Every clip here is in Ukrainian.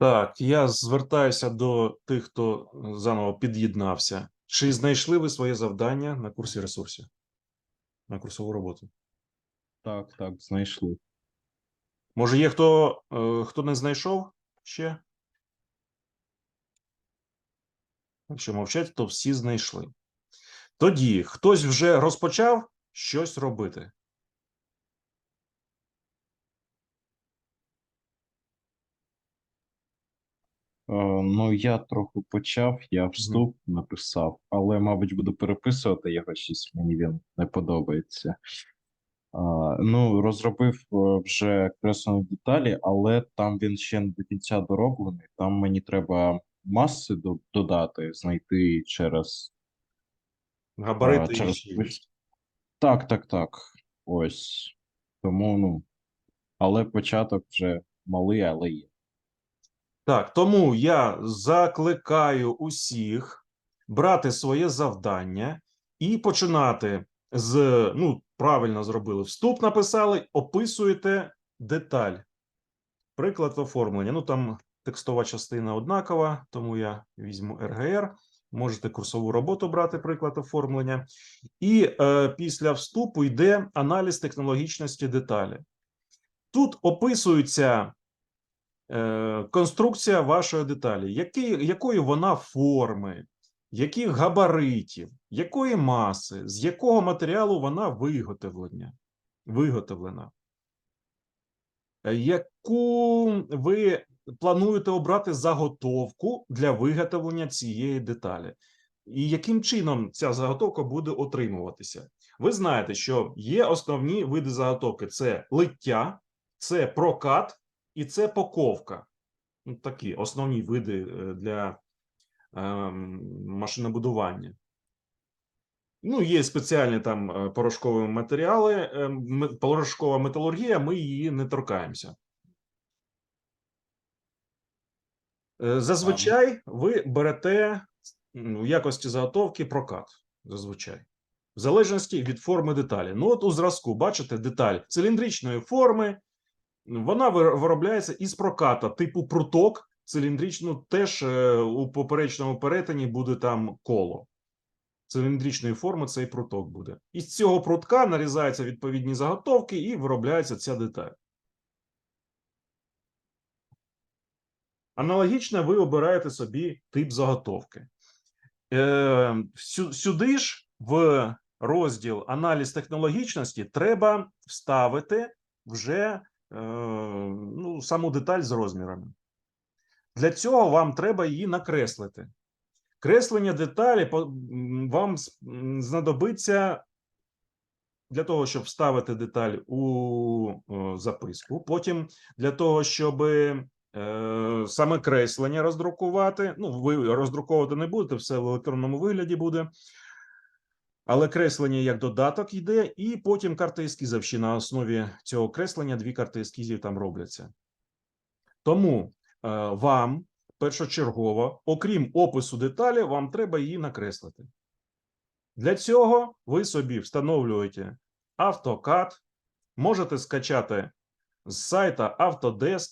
Так, я звертаюся до тих, хто е, заново під'єднався. Чи знайшли ви своє завдання на курсі ресурсів? На курсову роботу? Так, так, знайшли. Може, є хто, е, хто не знайшов ще? Якщо мовчать, то всі знайшли. Тоді хтось вже розпочав щось робити. Ну, я трохи почав, я вступ написав, але, мабуть, буду переписувати його щось, мені він не подобається. А, ну, розробив е, вже креслені деталі, але там він ще не до кінця дороблений. Там мені треба маси до- додати, знайти через. Габарити А, через. Так, так, так. Ось. Тому, ну. Але початок вже малий, але є. Так, тому я закликаю усіх брати своє завдання і починати з ну, правильно зробили вступ, написали, описуєте деталь. Приклад оформлення. Ну там текстова частина однакова, тому я візьму РГР. Можете курсову роботу брати, приклад оформлення. І е, після вступу йде аналіз технологічності деталі. Тут описується конструкція вашої деталі, які, якої вона форми, яких габаритів, якої маси, з якого матеріалу вона виготовлення, виготовлена, Е, яку ви плануєте обрати заготовку для виготовлення цієї деталі, і яким чином ця заготовка буде отримуватися. Ви знаєте, що є основні види заготовки: це лиття, це прокат і це поковка. Ну, такі основні види е, для ем, машинобудування. Ну, є спеціальні там е, порошкові матеріали, е, порошкова металургія, ми її не торкаємося. Е, Зазвичай ви берете в якості заготовки прокат. Зазвичай. В залежності від форми деталі. Ну, от у зразку, бачите, деталь циліндричної форми, вона виробляється із проката типу пруток. Циліндричну теж е, у поперечному перетині буде там коло. Циліндричної форми цей пруток буде. Із цього прутка нарізаються відповідні заготовки і виробляється ця деталь. Аналогічно ви обираєте собі тип заготовки. Е, сюди ж в розділ аналіз технологічності треба вставити вже ну, саму деталь з розмірами. Для цього вам треба її накреслити. Креслення деталі вам знадобиться для того, щоб вставити деталь у е, записку. Потім для того, щоб е, саме креслення роздрукувати. Ну, ви роздруковувати не будете, все в електронному вигляді буде. Але креслення як додаток йде, і потім карта ескізів. На основі цього креслення дві карти ескізів там робляться. Тому е, вам першочергово, окрім опису деталі, вам треба її накреслити. Для цього ви собі встановлюєте AutoCAD, можете скачати з сайта Autodesk,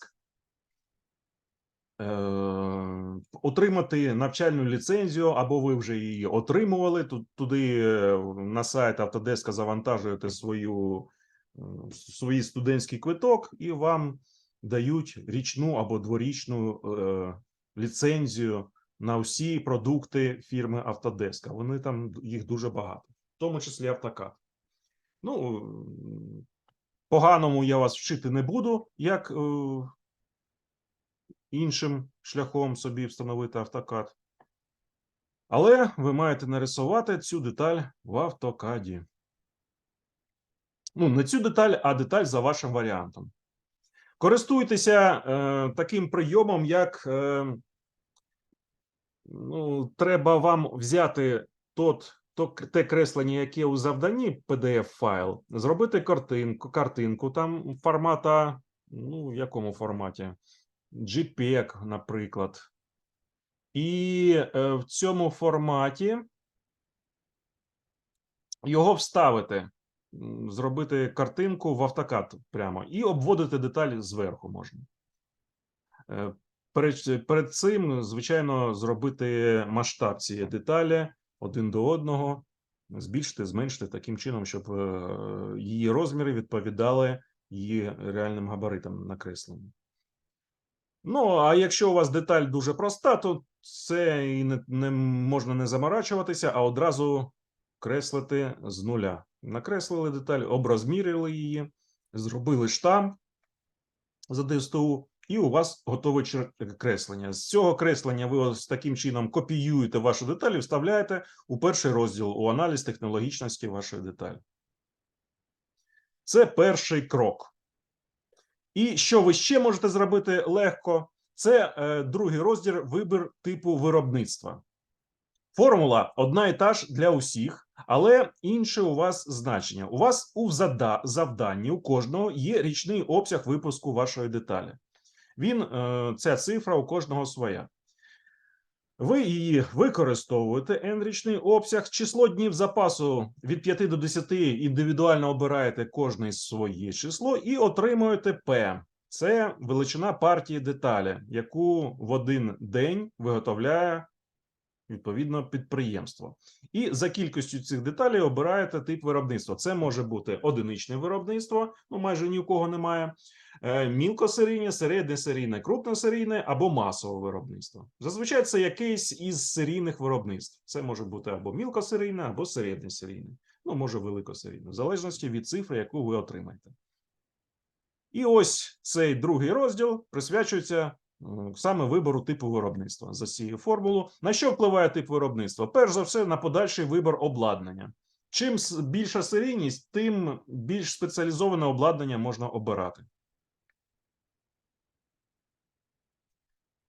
отримати навчальну ліцензію, або ви вже її отримували. Тут туди е, на сайт Autodesk завантажуєте свою, е, свій студентський квиток, і вам дають річну або дворічну е, ліцензію на всі продукти фірми Autodesk. А Вони там їх дуже багато, в тому числі AutoCAD. Ну, поганому я вас вчити не буду, як е, іншим шляхом собі встановити автокад. Але ви маєте нарисувати цю деталь в автокаді. Ну, не цю деталь, а деталь за вашим варіантом. Користуйтеся е, таким прийомом, як е, ну, треба вам взяти тот, то, те креслення, яке у завданні PDF-файл, зробити картинку, картинку там формата, ну, в якому форматі? JPEG, наприклад. І е, в цьому форматі його вставити, зробити картинку в автокад прямо і обводити деталі зверху можна. Е, перед, перед цим, звичайно, зробити масштаб цієї деталі один до одного, збільшити, зменшити таким чином, щоб е, її розміри відповідали її реальним габаритам накреслення. Ну, а якщо у вас деталь дуже проста, то це і не, не можна не заморачуватися, а одразу креслити з нуля. Накреслили деталь, оброзмірили її, зробили штамп за ДСТУ, і у вас готове креслення. З цього креслення ви ось таким чином копіюєте вашу деталь і вставляєте у перший розділ у аналіз технологічності вашої деталі. Це перший крок. І що ви ще можете зробити легко? Це е, другий розділ вибір типу виробництва. Формула одна і та ж для усіх, але інше у вас значення. У вас у завданні у кожного є річний обсяг випуску вашої деталі. Він, е, ця цифра у кожного своя. Ви її використовуєте n-річний обсяг, число днів запасу від 5 до 10 індивідуально обираєте кожне своє число і отримуєте P. Це величина партії деталі, яку в один день виготовляє відповідно підприємство. І за кількістю цих деталей обираєте тип виробництва. Це може бути одиничне виробництво, ну майже ні у кого немає. е, Мілкосерійне, середнє серійне, крупне серійне або масове виробництво. Зазвичай це якийсь із серійних виробництв. Це може бути або мілкосерійне, або середнє серійне, ну може великосерійне, в залежності від цифри, яку ви отримаєте. І ось цей другий розділ присвячується саме вибору типу виробництва за цією формулою. На що впливає тип виробництва? Перш за все, на подальший вибір обладнання. Чим більша серійність, тим більш спеціалізоване обладнання можна обирати.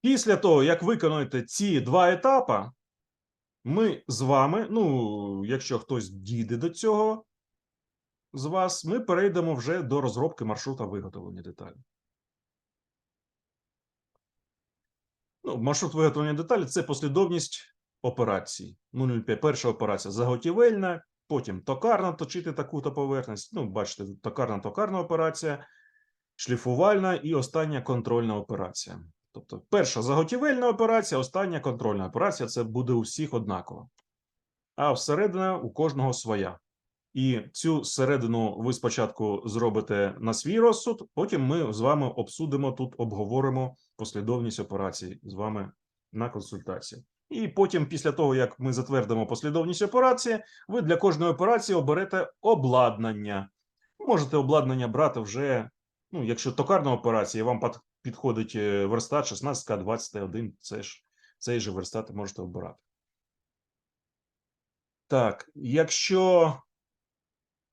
Після того, як виконуєте ці два етапи, ми з вами, ну, якщо хтось дійде до цього з вас, ми перейдемо вже до розробки маршрута виготовлення деталі. Ну, маршрут виготовлення деталі це послідовність операцій. Ну, перша операція заготівельна, потім токарна, точити таку-то поверхність. Ну, бачите, токарна токарна операція, шліфувальна і остання контрольна операція. Тобто, перша заготівельна операція, остання контрольна операція це буде у всіх однаково. А всередина у кожного своя. І цю середину ви спочатку зробите на свій розсуд, потім ми з вами обсудимо тут, обговоримо послідовність операцій з вами на консультації. І потім, після того, як ми затвердимо послідовність операції, ви для кожної операції оберете обладнання. Можете обладнання брати вже, ну, якщо токарна операція, вам підходить е, верстат 16 21 це ж цей же верстат можете обирати. Так, якщо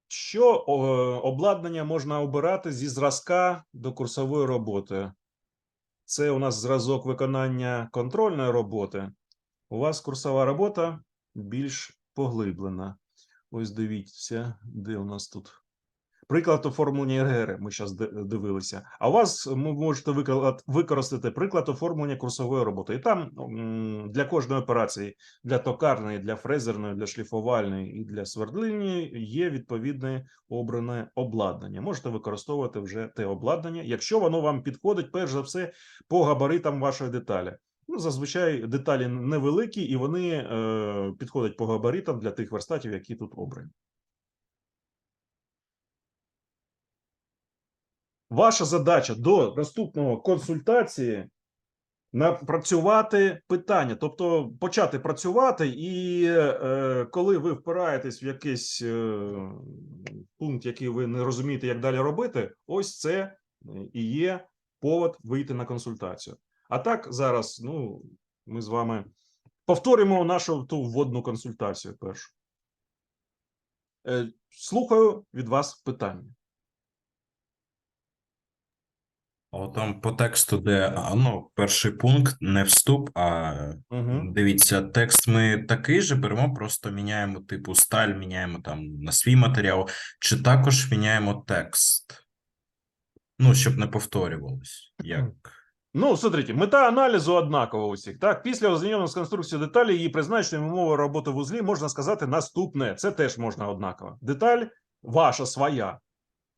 що обладнання можна обирати зі зразка до курсової роботи? Це у нас зразок виконання контрольної роботи. У вас курсова робота більш поглиблена. Ось дивіться, де у нас тут. Приклад оформлення РГР ми зараз дивилися. А у вас ви можете використати приклад оформлення курсової роботи. І там для кожної операції для токарної, для фрезерної, для шліфувальної і для свердлильної є відповідне обране обладнання. Можете використовувати вже те обладнання, якщо воно вам підходить, перш за все, по габаритам вашої деталі. Ну, зазвичай деталі невеликі і вони е, підходять по габаритам для тих верстатів, які тут обрані. Ваша задача до наступного консультації напрацювати питання, тобто почати працювати, і е, коли ви впираєтесь в якийсь е, пункт, який ви не розумієте, як далі робити, ось це е, і є повод вийти на консультацію. А так зараз, ну, ми з вами повторимо нашу ту вводну консультацію першу. Е, слухаю від вас питання. О, там по тексту, де ну, перший пункт не вступ, а Угу. дивіться, текст ми такий же беремо, просто міняємо типу сталь, міняємо там на свій матеріал, чи також міняємо текст. Ну, щоб не повторювалось. Як? Ну, смотрите, мета аналізу однакова у всіх. Так, після ознайомлення з конструкцією деталі її призначенням умови роботи в узлі можна сказати наступне. Це теж можна однаково. Деталь ваша своя.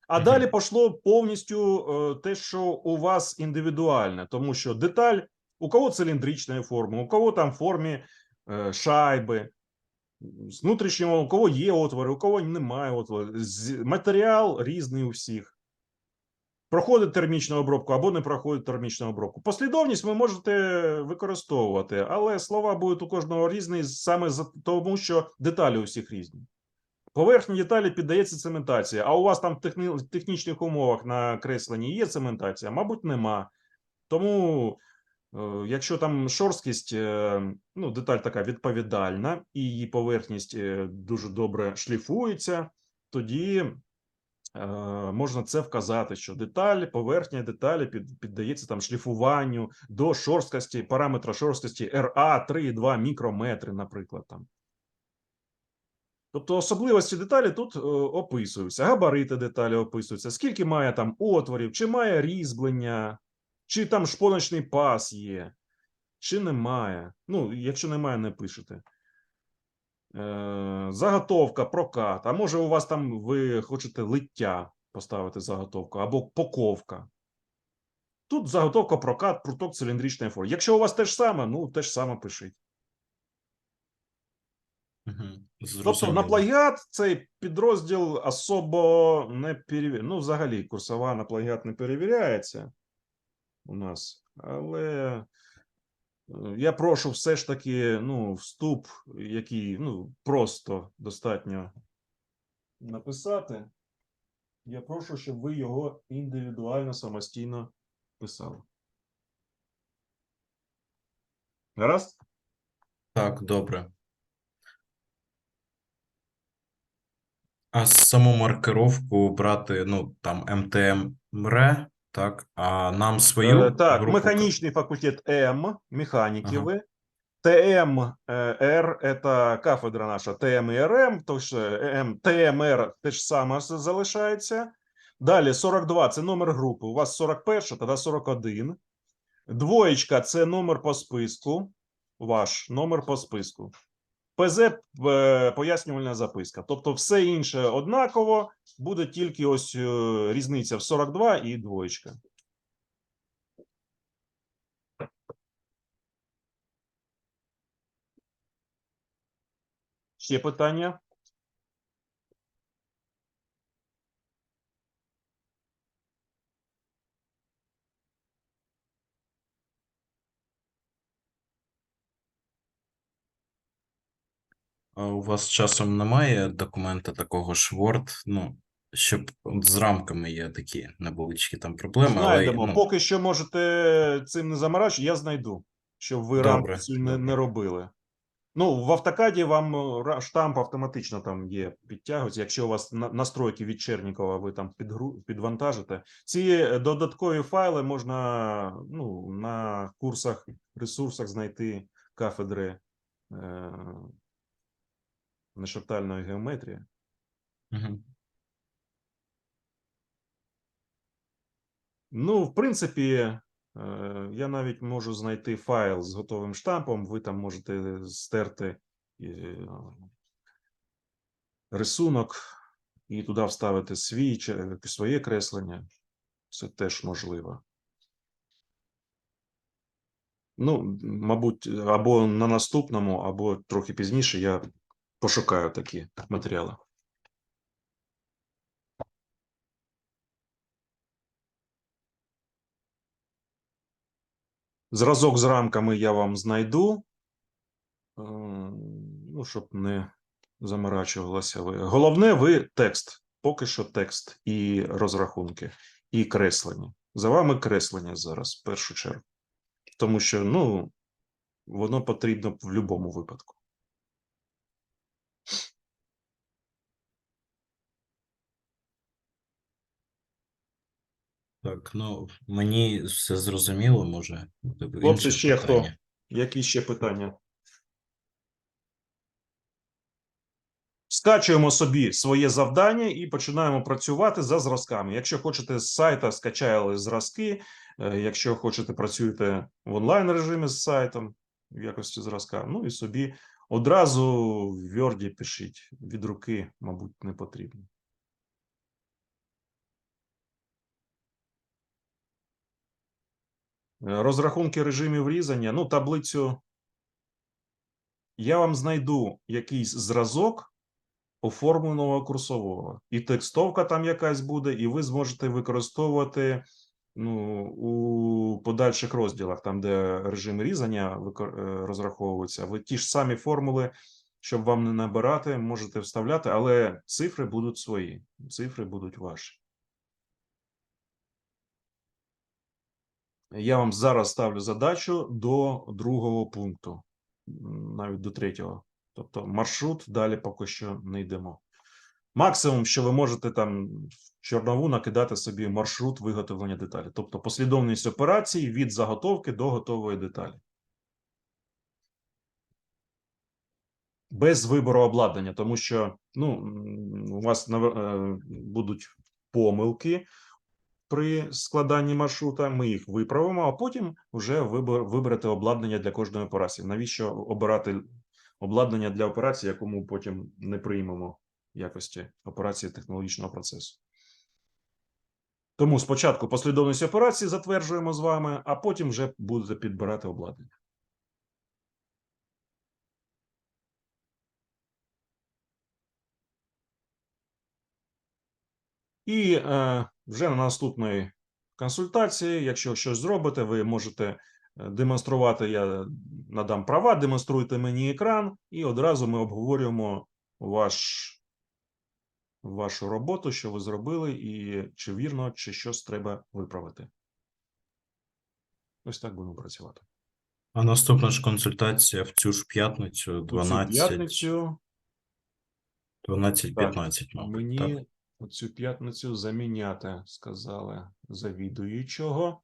А далі пішло повністю е, те, що у вас індивідуальне, тому що деталь У кого циліндричної форми, у кого там формі е, шайби, з внутрішнього, у кого є отвори, у кого немає отворів. З- Матеріал різний у всіх. Проходить термічну обробку або не проходить термічну обробку. Послідовність ви можете використовувати, але слова будуть у кожного різні саме тому, що деталі у всіх різні. Поверхні деталі піддається цементація, а у вас там в техні... технічних умовах на кресленні є цементація? Мабуть, нема. Тому, е, якщо там шорсткість, е, ну, деталь така відповідальна, і її поверхність е, дуже добре шліфується, тоді можна це вказати, що деталь, поверхня деталі під, піддається там шліфуванню до шорсткості, параметра шорсткості RA 3,2 мікрометри, наприклад. там. Тобто особливості деталі тут е, описуються, габарити деталі описуються, скільки має там отворів, чи має різьблення, чи там шпоночний пас є, чи немає. Ну, якщо немає, не пишете. Е, заготовка, прокат. А може, у вас там ви хочете лиття поставити заготовку або поковка. Тут заготовка, прокат, пруток циліндричної форми. Якщо у вас те ж саме, ну те ж саме пишіть. Мгм. Тобто на Зрозуміло. плагіат цей підрозділ особо не перевіряє. Ну, взагалі, курсова на плагіат не перевіряється у нас, але е, я прошу все ж таки ну, вступ, який ну, просто достатньо написати. Я прошу, щоб ви його індивідуально самостійно писали. Гаразд? Так, добре. А саму маркировку брати, ну, там МТМ МРЕ, так, а нам свою Е, Так, групу механічний факультет М, механіки Ага. ви. ТМ е, Р это кафедра наша ТМ і РМ, тож е, М, ТМР те ж саме залишається. Далі 42 це номер групи. У вас 41, тоді 41. Двоєчка це номер по списку. Ваш номер по списку. ПЗ е, пояснювальна записка. Тобто, все інше однаково, буде тільки ось е, різниця в 42 і двоєчка. Ще питання? А у вас часом немає документа такого ж Word, ну, щоб от з рамками є такі невеличкі там проблеми, але ну, Поки що можете цим не заморачувати, я знайду, щоб ви Добре, цю не, не робили. Ну, в автокаді вам е, штамп автоматично там є, підтягується. Якщо у вас настройки від Чернікова, ви там підгру, підвантажите. Ці е, додаткові файли можна ну, на курсах, ресурсах знайти кафедри е, нешертальної геометрії. мгм. Ну, в принципі, е, я навіть можу знайти файл з готовим штампом. Ви там можете стерти е, рисунок і туди вставити свій чи своє креслення. Це теж можливо. Ну, мабуть, або на наступному, або трохи пізніше я пошукаю такі матеріали. Зразок з рамками я вам знайду. Е, Ну, щоб не заморачувалося ви. Головне, ви текст. Поки що текст і розрахунки, і креслення. За вами креслення зараз, в першу чергу. Тому що, ну, воно потрібно в будь-якому випадку. Так, ну мені все зрозуміло, може. Хлопці, ще хто? Які ще питання? Скачуємо собі своє завдання і починаємо працювати за зразками. Якщо хочете з сайта, скачали зразки. Е, Якщо хочете, працюєте в онлайн режимі з сайтом в якості зразка. Ну і собі одразу в Word пишіть. Від руки, мабуть, не потрібно. Розрахунки режимів різання. Ну, таблицю. Я вам знайду якийсь зразок оформленого курсового. І текстовка там якась буде, і ви зможете використовувати ну, у подальших розділах, там, де режим різання е, розраховується. Ви ті ж самі формули, щоб вам не набирати, можете вставляти, але цифри будуть свої. Цифри будуть ваші. Я вам зараз ставлю задачу до другого пункту, навіть до третього. Тобто маршрут далі поки що не йдемо. Максимум, що ви можете там в чорнову накидати собі маршрут виготовлення деталі, тобто послідовність операцій від заготовки до готової деталі. Без вибору обладнання, тому що ну, у вас е, будуть помилки при складанні маршрута. Ми їх виправимо, а потім вже вибер, виберете обладнання для кожної операції. Навіщо обирати обладнання для операції, яку ми потім не приймемо якості операції технологічного процесу? Тому спочатку послідовність операцій затверджуємо з вами, а потім вже будете підбирати обладнання. І е, вже на наступної консультації, якщо щось зробите, ви можете е, демонструвати. Я надам права, демонструйте мені екран, і одразу ми обговорюємо ваш, вашу роботу, що ви зробили, і чи вірно, чи щось треба виправити. Ось так будемо працювати. А наступна ж консультація в цю ж п'ятницю, 12, п'ятницю 12, Так, 15. Мені Так. оцю п'ятницю заміняти, сказали завідуючого.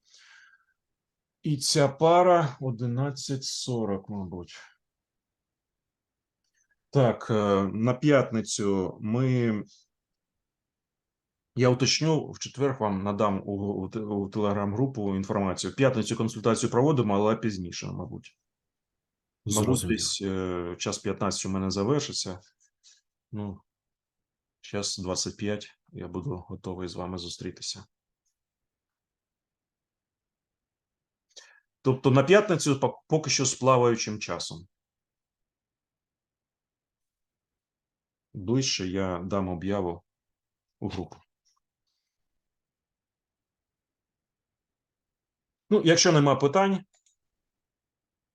І ця пара 11.40, мабуть. Так, е, на п'ятницю ми. Я уточню, в четвер вам надам у, у, у телеграм-групу інформацію. В п'ятницю консультацію проводимо, але пізніше, мабуть. Мабуть, десь е, час 15 у мене завершиться. Ну, час 25 я буду готовий з вами зустрітися. Тобто на п'ятницю поки що з плаваючим часом. Ближче я дам об'яву у групу. Ну, якщо нема питань,